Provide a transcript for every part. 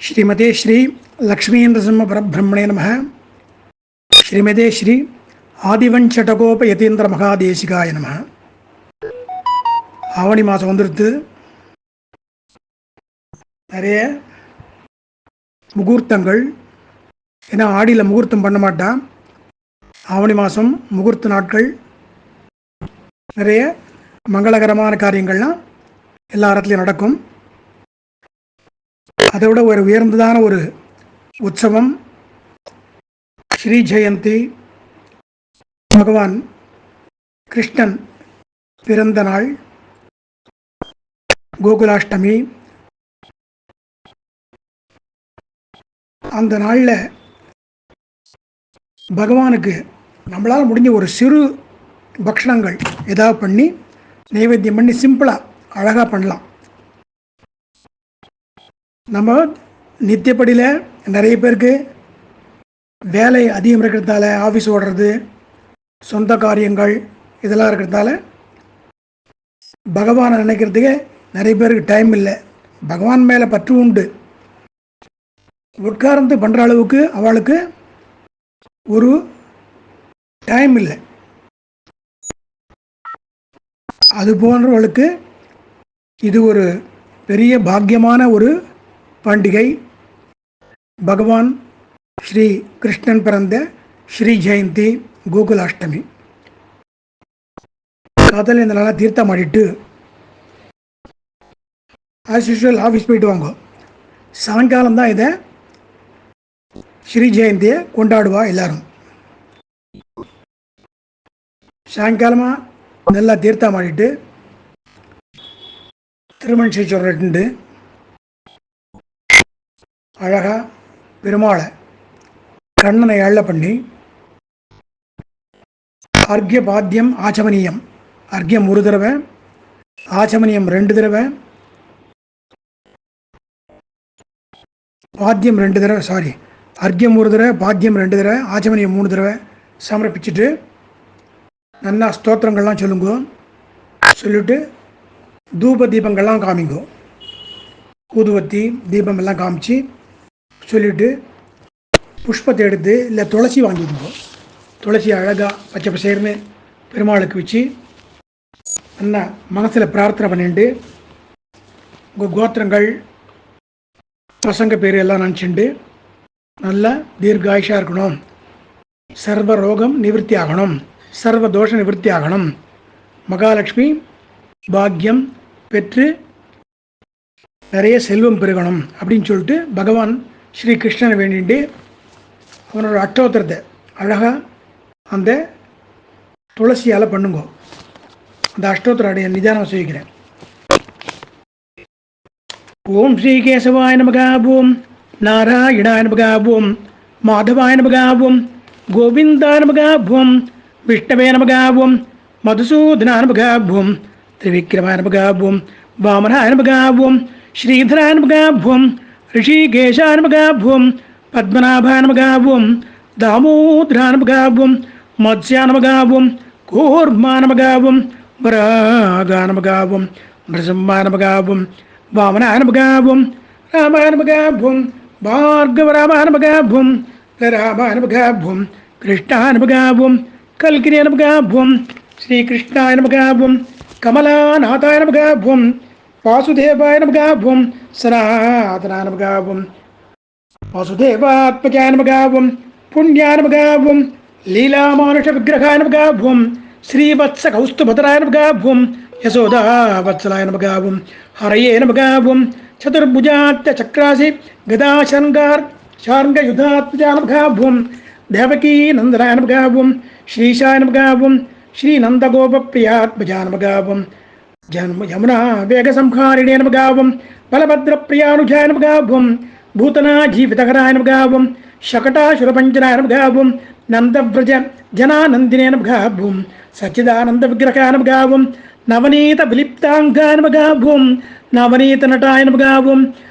ஸ்ரீமதே ஸ்ரீ லக்ஷ்மீந்திரசிம்ம பரபிரம்மணே நம ஸ்ரீமதே ஸ்ரீ ஆதிவஞ்சடகோப யதீந்திர மகாதேசிகாய நம ஆவணி மாதம் வந்துடுத்து நிறைய முகூர்த்தங்கள். ஏன்னா ஆடியில் முகூர்த்தம் பண்ண மாட்டான் ஆவணி மாதம் முகூர்த்த நாட்கள். நிறைய மங்களகரமான காரியங்கள்லாம் எல்லா இடத்துலையும் நடக்கும். அதை விட ஒரு உயர்ந்ததான ஒரு உற்சவம் ஸ்ரீ ஜெயந்தி. பகவான் கிருஷ்ணன் பிறந்த நாள் கோகுலாஷ்டமி. அந்த நாளில் பகவானுக்கு நம்மளால் முடிஞ்ச ஒரு சிறு பக்ஷணங்கள் ஏதாவது பண்ணி நைவேத்தியம் பண்ணி சிம்பிளாக அழகாக பண்ணலாம். நம்ம நித்தியப்படியில் நிறைய பேருக்கு வேலை அதிகம் இருக்கிறதால ஆஃபீஸ் ஓடுறது சொந்த காரியங்கள் இதெல்லாம் இருக்கிறதால பகவானை நினைக்கிறதுக்கு நிறைய பேருக்கு டைம் இல்லை. பகவான் மேலே பற்று உண்டு. உட்கார்ந்து பண்ணுற அளவுக்கு அவளுக்கு ஒரு டைம் இல்லை. அது போன்றவளுக்கு இது ஒரு பெரிய பாக்கியமான ஒரு பண்டிகை பகவான் ஸ்ரீ கிருஷ்ணன் பிறந்த ஸ்ரீ ஜெயந்தி கோகுலாஷ்டமி. காதல் இந்த நாளாக தீர்த்தம் ஆடிட்டு ஆஸ் யூஷுவல் ஆஃபீஸ் போயிட்டு வாங்க. சாயங்காலம் தான் இதை ஸ்ரீ ஜெயந்தியை கொண்டாடுவா எல்லாரும். சாயங்காலமாக நல்லா தீர்த்தம் ஆடிட்டு திருமண் செய்ச்சொல்லிட்டு அழகாக பெருமாளை கண்ணனை எழ பண்ணி அர்க்கிய பாத்தியம் ஆச்சமனியம். அர்க்கியம் ஒரு தடவை ஆச்சமனியம் ரெண்டு தடவை பாத்தியம் ரெண்டு தடவை சாரி அர்க்கியம் ஒரு தடவை பாத்தியம் ரெண்டு தடவை ஆச்சமனியம் மூணு தடவை சமர்ப்பிச்சுட்டு நல்லா ஸ்தோத்திரங்கள்லாம் சொல்லுங்க. சொல்லிவிட்டு தூப தீபங்கள்லாம் காமிங்கோ. ஊதுவத்தி தீபம் எல்லாம் காமிச்சு சொல்லிவிட்டு புஷ்பத்தை எடுத்து இல்லை துளசி வாங்கிக்கோங்க துளசி அழகாக பச்சை பசேர்னு பெருமாளுக்கு வச்சு நல்லா மனசில் பிரார்த்தனை பண்ணிட்டு உங்கள் கோத்திரங்கள் பசங்க பேர் எல்லாம் நினச்சிண்டு நல்லா தீர்காயுஷாக இருக்கணும். சர்வ ரோகம் நிவர்த்தி ஆகணும். சர்வ தோஷ நிவர்த்தி ஆகணும். மகாலட்சுமி பாக்கியம் பெற்று நிறைய செல்வம் பெருகணும் அப்படின்னு சொல்லிட்டு பகவான் ஸ்ரீ கிருஷ்ணனை வேண்டிட்டு அவனோட அட்டோத்திரத்தை அழகாக அந்த துளசியால் பண்ணுங்க அந்த அஷ்டோத்திர அடைய நிதானம் செய்கிறேன் ஓம் ஸ்ரீ கேசவாய நமகா ஓம் நாராயணாய நமகா ஓம் மாதவாய நமகா ஓம் கோவிந்தாய நமகா ஓம் விஷ்ணவே நமகா ஓம் மதுசூதனாய நமகா ஓம் திரிவிக்ரமாய நமகா ஓம் வாமனாய நமகா ஓம் ஸ்ரீதராய நமகா ஓம் ரிஷிகேஷாய நமகா ஓம் பத்மநாபாய நமகா ஓம் தாமோதராய நமகா ஓம் மத்ஸ்யா நமகா ஓம் கூர்மா நமகா ஓம் வராகா நமகா ஓம் நிருசிம்மா நமகா ஓம் வாமனாய நமகா ஓம் ராமாய நமகா ஓம் பார்கவ ராமாய நமகா ஓம் ராமாய நமகா ஓம் கிருஷ்ணாய நமகா ஓம் கல்கிரிய நமகா ஓம் ஸ்ரீகிருஷ்ணாய நமகா ஓம் கமலாநாதாய நமகா ஓம் வாசுதேவாய நமகா ஓம் சனாதனாய நமகா ஓம் வாசுதேவாத்மஜாய நமகா ஓம் புண்ணியாய நமகா ஓம் லீலாமானுஷ விக்கிரகாய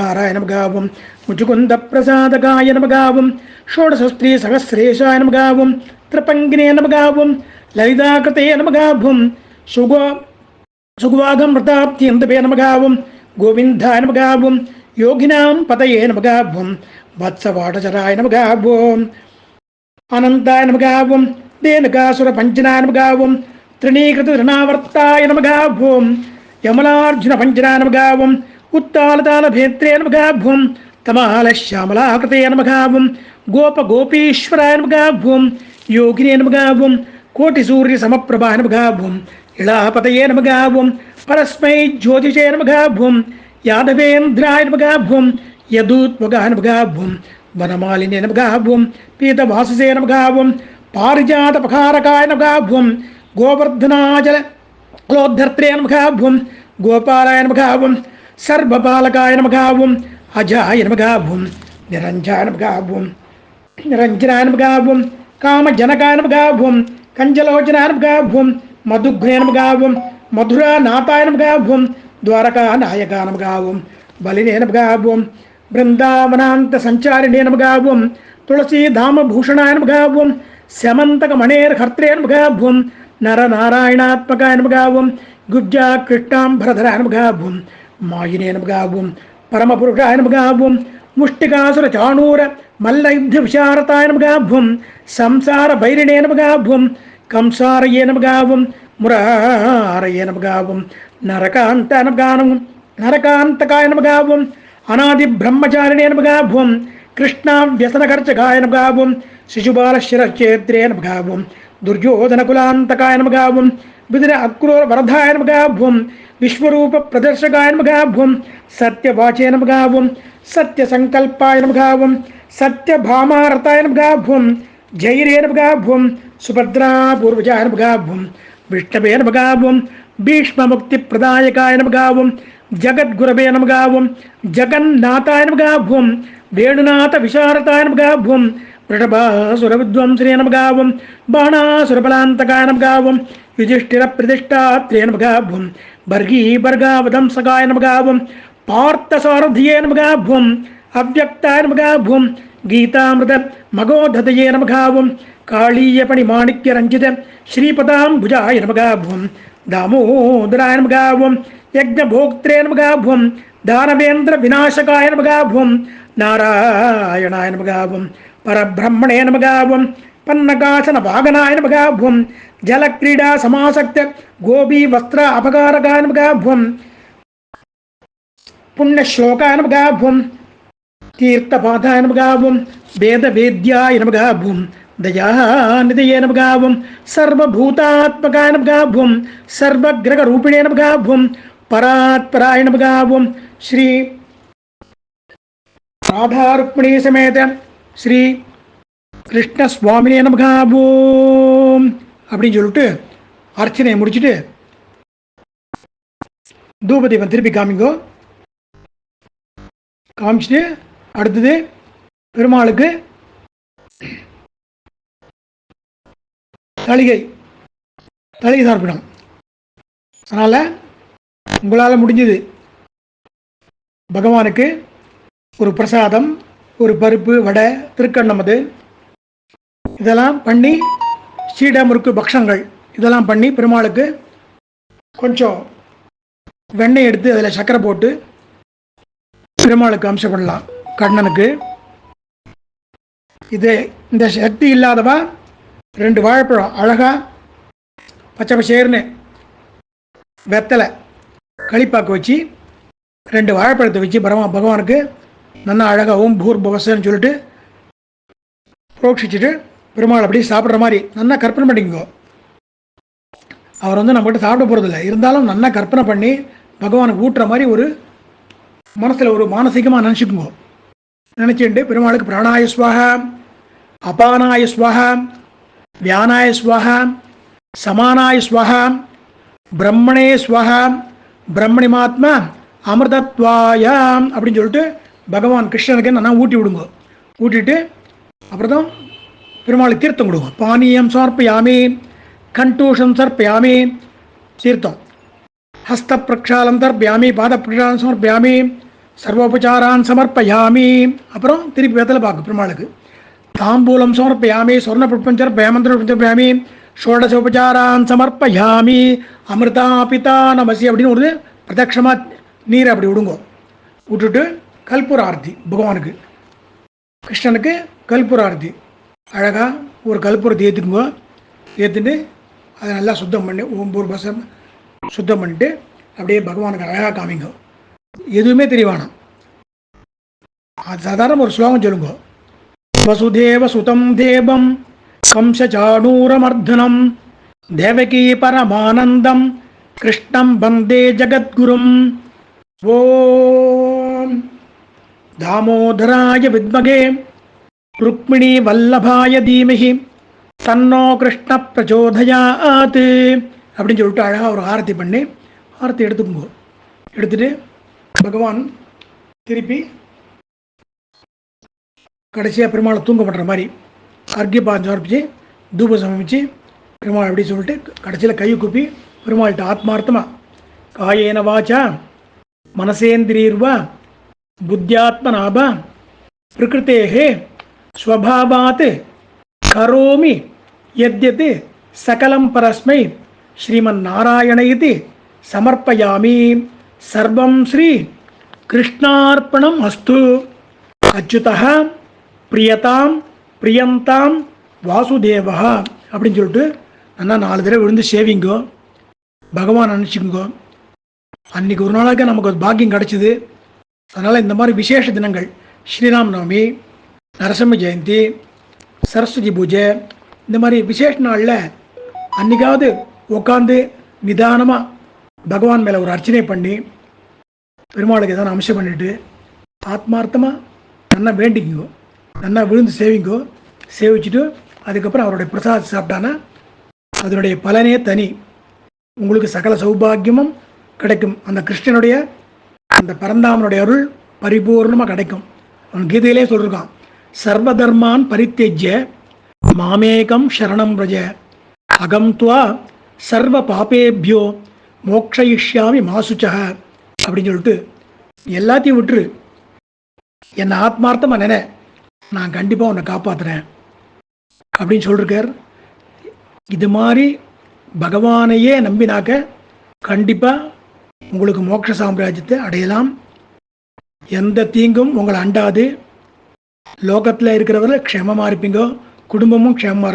நமகா ஓம் ஸ்ரீவத்ச கௌஸ்துபதராய நமகா ஓம் யசோதா வத்சலாய நமகா ஓம் ஹரயே లలితాకృతే నమగాభుం సుగో సుగవాగం మృతాప్త్యంతపే నమగాభుం గోవిందాయ నమగాభుం యోగినాం పతయే నమగాభుం వత్సవాటచరాయ నమగాభుం అనంతాయ నమగాభుం దేనకాసుర పంచనాయ నమగాభుం త్రిణీకృత ధృణావర్తాయ నమగాభుం యమలార్జున పంచనాయ నమగాభుం ఉత్తాళతాళ భేత్రే నమగాభుం తమాల శ్యామలాకృతే నమగాభుం గోప గోపీశ్వరాయ నమగాభుం యోగినే నమగాభుం కోటి సూర్య సమప్రభ నమగాభుం ఇళాపతయే నమగాభుం పరస్మై జ్యోతిషే నమగాభుం యాదవేంద్రాయ నమగాభుం యదూత్వగా నమగాభుం వనమాలినే నమగాభుం పీతవాసుసే నమగాభుం పారిజాతపకారకాయ నమగాభుం గోవర్ధనాచల కులోద్ధర్త్రే నమగాభుం గోపాలాయ నమగాభుం సర్వపాలకాయ నమగాభుం అజాయ నమగాభుం నిరంజాయ నమగాభుం నిరంజనాయ నమగాభుం కామజనకాయ నమగాభుం కంజలోచనానుగాభ్వం మధుఘ్నయనముగావం మధురా నాపాయనముగాభ్వం ద్వారకా నాయకానముగావం బలినేనముగాభ్వం బృందావనాంత సంచారిణేనముగాభ్వం తులసీధామభూషణాయనముగాభ్వం శమంతకమణేర్హర్త్రేణముగాభ్వం నరనారాయణాత్మకాయనముగాభ్వం గుబ్జా కృష్ణాంబరధరాయనముగాభ్వం మాయినేనముగాభ్వం పరమపురుషాయనముగాభ్వం ముష్టికాసుర చాణూర మల్లయుబ్ధవిశారతాయనముగాభ్వం సంసార భైరిణేనముగాభ్వం కంసారయేనముగావం మురారయేనముగావం నరకాంతనముగానము నరకాంతకాయనముగావం అనాది బ్రహ్మచారిణేనముగాభ్వం కృష్ణావ్యసనకర్చకాయనముగావం శిశుబాలశిరచేత్రేనముగావం దుర్యోధనకులాంతకాయనముగావం విదిన అక్రూర వరధాయనముగాభ్వం విశ్వరూప ప్రదర్శకాయ నమగాభ్వం సత్యవాచే నమగాభ్వం సత్యసంకల్పాయ నమగాభ్వం సత్యభామారతాయ నమగాభ్వం జైరే నమగాభ్వం సుభద్రాపూర్వజాయ నమగాభ్వం విష్ణవే నమగాభ్వం భీష్మముక్తి ప్రదాయకాయ నమగాభ్వం జగద్గురవే నమగాభ్వం జగన్నాథాయ నమగాభ్వం వేణునాథ విశారతాయ నమగాభ్వం వృషభాసుర విద్వంశ్రీ నమగాభ్వం బాణాసురబలాంతకాయ నమగాభ్వం యుధిష్ఠిర ప్రతిష్టాత్రే నమగాభ్వం பர்கீ பர்காவதம் சகாய நமகாவும் பார்த்த சாரதியே நமகாவும் அவ்வக்தாய நமகாவும் கீதாமிருத மகோததையே நமகாவும் காளீய பணி மாணிக்க ரஞ்சித ஸ்ரீபதாம் புஜாய நமகாவும் தாமோதராய நமகாவும் யஜ்னபோக்திரே நமகாவும் தானவேந்திர விநாசகாய நமகாவும் நாராயணாய நமகாவும் பரபிரம்மணே நமகாவும் పన్నగాసన వాగనాయ నమగా భువం జలక్రీడా సమాసక్త గోపీ వస్త్ర అపకారకాయ నమగా భువం పుణ్యశ్లోకాయ నమగా భువం తీర్థపాదాయ నమగా భువం వేద వేద్యాయ నమగా భువం దయానిధయే నమగా భువం సర్వభూతాత్మకాయ నమగా భువం సర్వగ్రహ రూపిణే నమగా భువం పరాత్పరాయ నమగా భువం శ్రీ రాధారుక్మిణీ సమేత శ్రీ கிருஷ்ண சுவாமினே நமகா ஓம் அப்படின்னு சொல்லிட்டு அர்ச்சனையை முடிச்சுட்டு தூபதீபம் திருப்பி காமிங்கோ. காமிச்சிட்டு அடுத்தது பெருமாளுக்கு தளிகை தளிகை சார்பிடம். அதனால் உங்களால் முடிஞ்சது. பகவானுக்கு ஒரு பிரசாதம் ஒரு பருப்பு வடை திருக்கண்ணமது இதெல்லாம் பண்ணி ஸ்ரீடாமருக்கு முறுக்கு பக்ஷங்கள். இதெல்லாம் பண்ணி பெருமாளுக்கு கொஞ்சம் வெண்ணெய் எடுத்து அதில் சர்க்கரை போட்டு பெருமாளுக்கு அம்சம் பண்ணலாம். கண்ணனுக்கு. இது இந்த சக்தி இல்லாதவா? ரெண்டு வாழைப்பழம் அழகாக பச்சை பச்சேர்னு வெத்தலை களிப்பாக்கு வச்சு ரெண்டு வாழைப்பழத்தை வச்சு பரமா பகவானுக்கு நல்லா அழகாக ஓம் பூர் பவசன்னு சொல்லிட்டு புரோட்சிச்சுட்டு பெருமாள் அப்படியே சாப்பிட்ற மாதிரி நல்லா கற்பனை பண்ணிக்கோ அவர் வந்து நம்மகிட்ட சாப்பிட போகிறதில்ல இருந்தாலும் நல்லா கற்பனை பண்ணி பகவானுக்கு ஊட்டுற மாதிரி ஒரு மனசில் ஒரு மானசீகமாக நினச்சிக்குங்கோ. நினச்சிட்டு பெருமாளுக்கு பிராணாய ஸ்வாகா அபானாய ஸ்வாகா வியானாய ஸ்வாகா சமானாய ஸ்வாகா பிரம்மணே ஸ்வாகா பிரம்மணிமாத்மா அமிர்தத்வாயாம் அப்படின்னு சொல்லிட்டு பகவான் கிருஷ்ணனுக்கு நல்லா ஊட்டி விடுங்க. ஊட்டிட்டு அப்புறம் தான் பெருமாளுக்கு தீர்த்தம் கொடுக்கும் பானியம் சமர்ப்பயாமி கண்டூஷம் சர்ப்பயாமி தீர்த்தம். ஹஸ்த பிரக்ஷாலம் தர்ப்பயாமி பாத பிரக்ஷாலம் சமர்ப்பயாமி சர்வோபச்சாரான் சமர்ப்பயாமி. அப்புறம் திருப்பி வெத்தலை பார்க்க பெருமாளுக்கு. தாம்பூலம் சமர்ப்பயாமி சொர்ண புஷ்பம் சர்ப்பயாமந்திர ஷோடச ஷோடசோபச்சாரான் சமர்ப்பயாமி அமிர்தா பிதா நமசி அப்படின்னு ஒரு பிரதட்சமாக நீரை அப்படி விடுங்கோ. விட்டுட்டு கல்பூர் ஆரத்தி பகவானுக்கு. கிருஷ்ணனுக்கு கல்பூர் ஆரத்தி அழகாக ஒரு கல்பூரத்தை ஏற்றுக்குங்க ஏற்றுட்டு அதை நல்லா சுத்தம் பண்ணி. ஒம்பது பசம் சுத்தம் பண்ணிட்டு அப்படியே பகவானுக்கு அழகாக காமிங்க. எதுவுமே தெரிய அது சாதாரண ஒரு ஸ்லோகம் சொல்லுங்க. வசுதேவ சுதம் தேவம் கம்சச்சாணூரமர்தனம் தேவகி பரமானந்தம் கிருஷ்ணம் வந்தே ஜகத்குரும் ஓம் தாமோதராய வித்மகே ருக்மிணி வல்லபாய தீமகி தன்னோ கிருஷ்ண பிரச்சோதயாத் அப்படின்னு சொல்லிட்டு அழகாக ஒரு ஆரத்தி பண்ணி ஆரத்தி எடுத்துக்கோங்க. எடுத்துட்டு பகவான் திருப்பி கடைசியாக பெருமாளை தூங்க பண்ணுற மாதிரி அர்க்கியபாதம் சமர்ப்பிச்சு தூப சமர்ப்பிச்சு பெருமாள் அப்படி சொல்லிட்டு கடைசியில் கை கூப்பி பெருமாள்கிட்ட ஆத்மார்த்தமாக காயேன வாச்சா மனசேந்திரீர்வா புத்தியாத்மநாபா பிரகிருத்தேகே ஸ்வபாவாத் கரோமி எத்யத் சகலம் பரஸ்மை ஸ்ரீமன் நாராயண இது சமர்ப்பயாமி. சர்வம் ஸ்ரீ கிருஷ்ணார்ப்பணம் அஸ்து. அச்சுதா பிரியதாம் பிரியந்தாம் வாசுதேவா அப்படின்னு சொல்லிட்டு நல்லா நாலு தடவை விழுந்து சேவிங்கோ. பகவான் நினச்சிக்கோங்க அன்னைக்கு ஒரு நாளாக நமக்கு ஒரு பாக்கியம் கிடச்சிது. அதனால் இந்த மாதிரி விசேஷ தினங்கள் ஸ்ரீராம் நவமி நரசிம்ம ஜெயந்தி சரஸ்வதி பூஜை இந்த மாதிரி விசேஷ நாளில் அன்றைக்காவது உட்காந்து நிதானமாக பகவான் மேலே ஒரு அர்ச்சனை பண்ணி பெருமாளுக்கு எதாவது அம்சம் பண்ணிட்டு ஆத்மார்த்தமாக நல்லா வேண்டிக்குங்கோ நல்லா விழுந்து சேவிங்கோ சேவிச்சுட்டு அதுக்கப்புறம் அவருடைய பிரசாத் சாப்பிட்டானா அதனுடைய பலனே தனி. உங்களுக்கு சகல சௌபாகியமும் கிடைக்கும். அந்த கிருஷ்ணனுடைய அந்த பரந்தாமனுடைய அருள் பரிபூர்ணமாக கிடைக்கும். அவன் கீதையிலே சொல்லியிருக்கான் சர்வதர்மான் பரித்தேஜ்ய மாமேகம் சரணம் பிரஜ அகம் துவா சர்வ பாபேபியோ மோக்ஷயிஷ்யாமி மாசுச்சக அப்படின்னு சொல்லிட்டு எல்லாத்தையும் விட்டுரு. என்னை ஆத்மார்த்தமாக நினை. நான் கண்டிப்பாக உன்னை காப்பாற்றுறேன் அப்படின்னு சொல்லிருக்கார். இது மாதிரி பகவானையே நம்பினாக்க கண்டிப்பாக உங்களுக்கு மோட்ச சாம்ராஜ்யத்தை அடையலாம். எந்த தீங்கும் உங்களை அண்டாது. லோகத்தில் இருக்கிறவர்கள் க்ஷேமமாக இருப்பீங்க. குடும்பமும் க்ஷேமமாக இருக்கும்